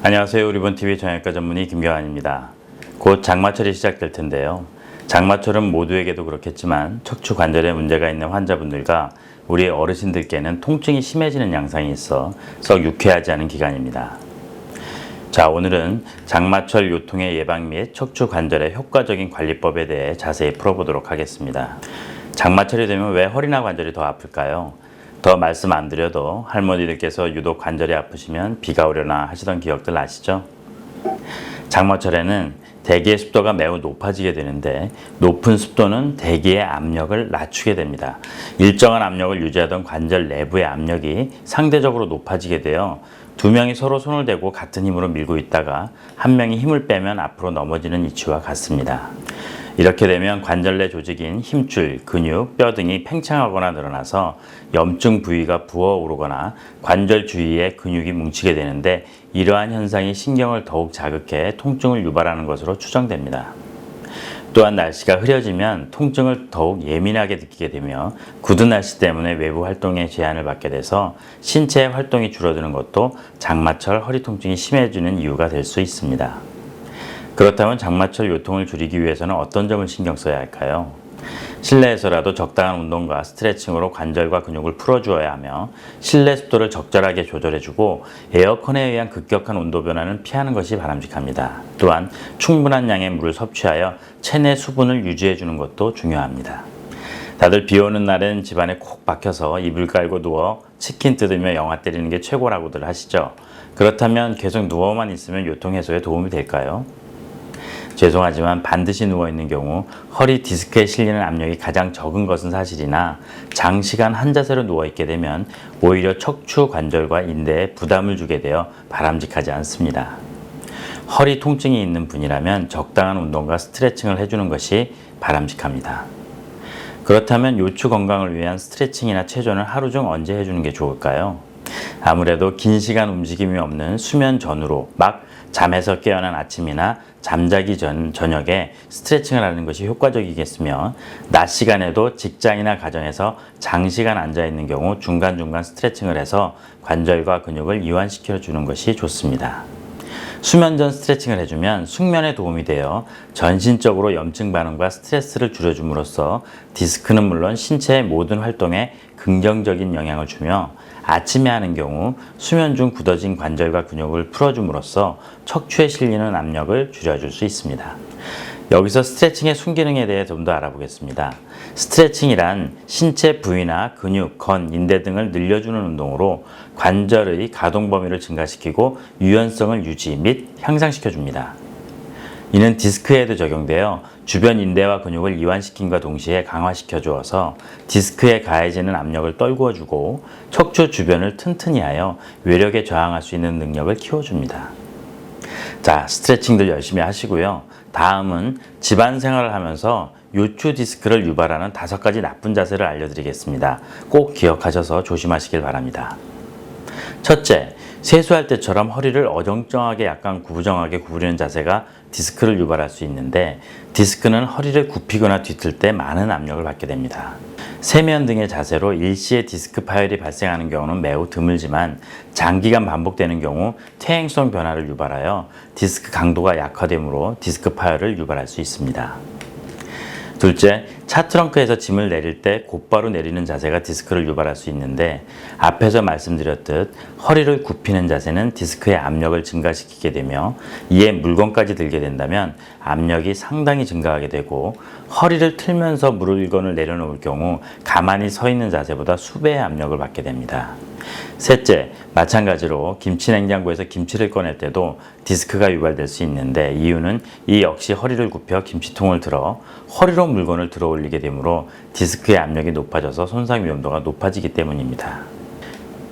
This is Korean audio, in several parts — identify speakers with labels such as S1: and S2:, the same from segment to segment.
S1: 안녕하세요. 우리본TV 정형외과 전문의 김경환입니다. 곧 장마철이 시작될 텐데요. 장마철은 모두에게도 그렇겠지만 척추 관절에 문제가 있는 환자분들과 우리 어르신들께는 통증이 심해지는 양상이 있어 썩 유쾌하지 않은 기간입니다. 자, 오늘은 장마철 요통의 예방 및 척추 관절의 효과적인 관리법에 대해 자세히 풀어보도록 하겠습니다. 장마철이 되면 왜 허리나 관절이 더 아플까요? 더 말씀 안 드려도 할머니들께서 유독 관절이 아프시면 비가 오려나 하시던 기억들 아시죠? 장마철에는 대기의 습도가 매우 높아지게 되는데 높은 습도는 대기의 압력을 낮추게 됩니다. 일정한 압력을 유지하던 관절 내부의 압력이 상대적으로 높아지게 되어 두 명이 서로 손을 대고 같은 힘으로 밀고 있다가 한 명이 힘을 빼면 앞으로 넘어지는 이치와 같습니다. 이렇게 되면 관절 내 조직인 힘줄, 근육, 뼈 등이 팽창하거나 늘어나서 염증 부위가 부어오르거나 관절 주위에 근육이 뭉치게 되는데 이러한 현상이 신경을 더욱 자극해 통증을 유발하는 것으로 추정됩니다. 또한 날씨가 흐려지면 통증을 더욱 예민하게 느끼게 되며 굳은 날씨 때문에 외부 활동에 제한을 받게 돼서 신체의 활동이 줄어드는 것도 장마철 허리 통증이 심해지는 이유가 될 수 있습니다. 그렇다면 장마철 요통을 줄이기 위해서는 어떤 점을 신경 써야 할까요? 실내에서라도 적당한 운동과 스트레칭으로 관절과 근육을 풀어주어야 하며 실내 습도를 적절하게 조절해주고 에어컨에 의한 급격한 온도 변화는 피하는 것이 바람직합니다. 또한 충분한 양의 물을 섭취하여 체내 수분을 유지해주는 것도 중요합니다. 다들 비 오는 날엔 집안에 콕 박혀서 이불 깔고 누워 치킨 뜯으며 영화 때리는 게 최고라고들 하시죠. 그렇다면 계속 누워만 있으면 요통 해소에 도움이 될까요? 죄송하지만 반드시 누워있는 경우 허리 디스크에 실리는 압력이 가장 적은 것은 사실이나 장시간 한 자세로 누워있게 되면 오히려 척추 관절과 인대에 부담을 주게 되어 바람직하지 않습니다. 허리 통증이 있는 분이라면 적당한 운동과 스트레칭을 해주는 것이 바람직합니다. 그렇다면 요추 건강을 위한 스트레칭이나 체전을 하루 중 언제 해주는 게 좋을까요? 아무래도 긴 시간 움직임이 없는 수면 전후로 막 잠에서 깨어난 아침이나 잠자기 전 저녁에 스트레칭을 하는 것이 효과적이겠으며 낮 시간에도 직장이나 가정에서 장시간 앉아 있는 경우 중간중간 스트레칭을 해서 관절과 근육을 이완시켜 주는 것이 좋습니다. 수면 전 스트레칭을 해주면 숙면에 도움이 되어 전신적으로 염증 반응과 스트레스를 줄여줌으로써 디스크는 물론 신체의 모든 활동에 긍정적인 영향을 주며 아침에 하는 경우 수면 중 굳어진 관절과 근육을 풀어줌으로써 척추에 실리는 압력을 줄여줄 수 있습니다. 여기서 스트레칭의 순기능에 대해 좀 더 알아보겠습니다. 스트레칭이란 신체 부위나 근육, 건, 인대 등을 늘려주는 운동으로 관절의 가동 범위를 증가시키고 유연성을 유지 및 향상시켜 줍니다. 이는 디스크에도 적용되어 주변 인대와 근육을 이완시킴과 동시에 강화시켜 주어서 디스크에 가해지는 압력을 떨구어 주고 척추 주변을 튼튼히 하여 외력에 저항할 수 있는 능력을 키워줍니다. 자, 스트레칭들 열심히 하시고요. 다음은 집안 생활을 하면서 요추 디스크를 유발하는 다섯 가지 나쁜 자세를 알려드리겠습니다. 꼭 기억하셔서 조심하시길 바랍니다. 첫째, 세수할 때처럼 허리를 어정쩡하게 약간 구부정하게 구부리는 자세가 디스크를 유발할 수 있는데 디스크는 허리를 굽히거나 뒤틀 때 많은 압력을 받게 됩니다. 세면 등의 자세로 일시에 디스크 파열이 발생하는 경우는 매우 드물지만 장기간 반복되는 경우 퇴행성 변화를 유발하여 디스크 강도가 약화되므로 디스크 파열을 유발할 수 있습니다. 둘째, 차 트렁크에서 짐을 내릴 때 곧바로 내리는 자세가 디스크를 유발할 수 있는데 앞에서 말씀드렸듯 허리를 굽히는 자세는 디스크의 압력을 증가시키게 되며 이에 물건까지 들게 된다면 압력이 상당히 증가하게 되고 허리를 틀면서 물건을 내려놓을 경우 가만히 서 있는 자세보다 수배의 압력을 받게 됩니다. 셋째, 마찬가지로 김치 냉장고에서 김치를 꺼낼 때도 디스크가 유발될 수 있는데 이유는 이 역시 허리를 굽혀 김치통을 들어 허리로 물건을 들어 올리게 되므로 디스크의 압력이 높아져서 손상 위험도가 높아지기 때문입니다.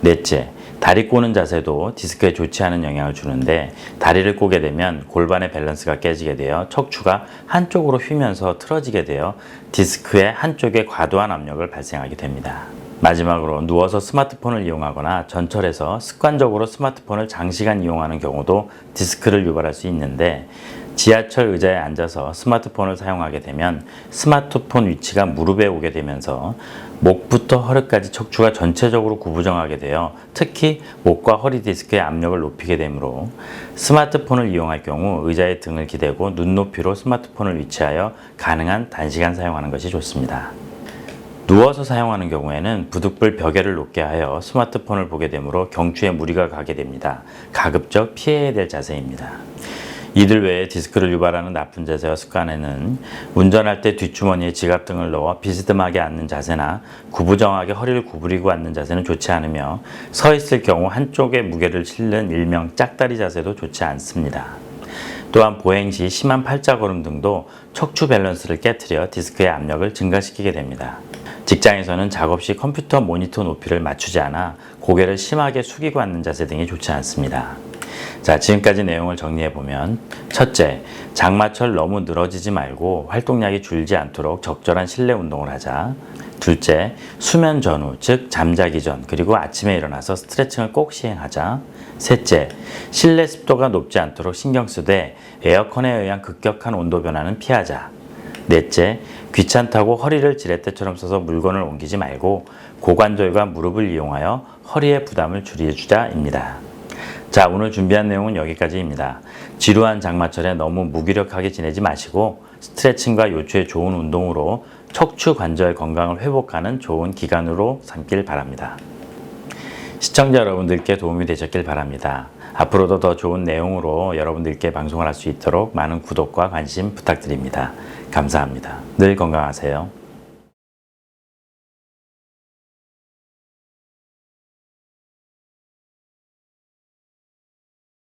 S1: 넷째, 다리 꼬는 자세도 디스크에 좋지 않은 영향을 주는데 다리를 꼬게 되면 골반의 밸런스가 깨지게 되어 척추가 한쪽으로 휘면서 틀어지게 되어 디스크의 한쪽에 과도한 압력을 발생하게 됩니다. 마지막으로 누워서 스마트폰을 이용하거나 전철에서 습관적으로 스마트폰을 장시간 이용하는 경우도 디스크를 유발할 수 있는데 지하철 의자에 앉아서 스마트폰을 사용하게 되면 스마트폰 위치가 무릎에 오게 되면서 목부터 허리까지 척추가 전체적으로 구부정하게 되어 특히 목과 허리 디스크의 압력을 높이게 되므로 스마트폰을 이용할 경우 의자에 등을 기대고 눈높이로 스마트폰을 위치하여 가능한 단시간 사용하는 것이 좋습니다. 누워서 사용하는 경우에는 부득불 벽에를 놓게 하여 스마트폰을 보게 되므로 경추에 무리가 가게 됩니다. 가급적 피해야 될 자세입니다. 이들 외에 디스크를 유발하는 나쁜 자세와 습관에는 운전할 때 뒷주머니에 지갑 등을 넣어 비스듬하게 앉는 자세나 구부정하게 허리를 구부리고 앉는 자세는 좋지 않으며 서 있을 경우 한쪽에 무게를 실는 일명 짝다리 자세도 좋지 않습니다. 또한 보행 시 심한 팔자 걸음 등도 척추 밸런스를 깨뜨려 디스크의 압력을 증가시키게 됩니다. 직장에서는 작업 시 컴퓨터 모니터 높이를 맞추지 않아 고개를 심하게 숙이고 앉는 자세 등이 좋지 않습니다. 자, 지금까지 내용을 정리해 보면 첫째, 장마철 너무 늘어지지 말고 활동량이 줄지 않도록 적절한 실내 운동을 하자. 둘째, 수면 전후, 즉 잠자기 전 그리고 아침에 일어나서 스트레칭을 꼭 시행하자. 셋째, 실내 습도가 높지 않도록 신경 쓰되 에어컨에 의한 급격한 온도 변화는 피하자. 넷째, 귀찮다고 허리를 지렛대처럼 써서 물건을 옮기지 말고 고관절과 무릎을 이용하여 허리의 부담을 줄여주자입니다. 자, 오늘 준비한 내용은 여기까지입니다. 지루한 장마철에 너무 무기력하게 지내지 마시고 스트레칭과 요추의 좋은 운동으로 척추 관절 건강을 회복하는 좋은 기간으로 삼길 바랍니다. 시청자 여러분들께 도움이 되셨길 바랍니다. 앞으로도 더 좋은 내용으로 여러분들께 방송을 할 수 있도록 많은 구독과 관심 부탁드립니다. 감사합니다. 늘 건강하세요.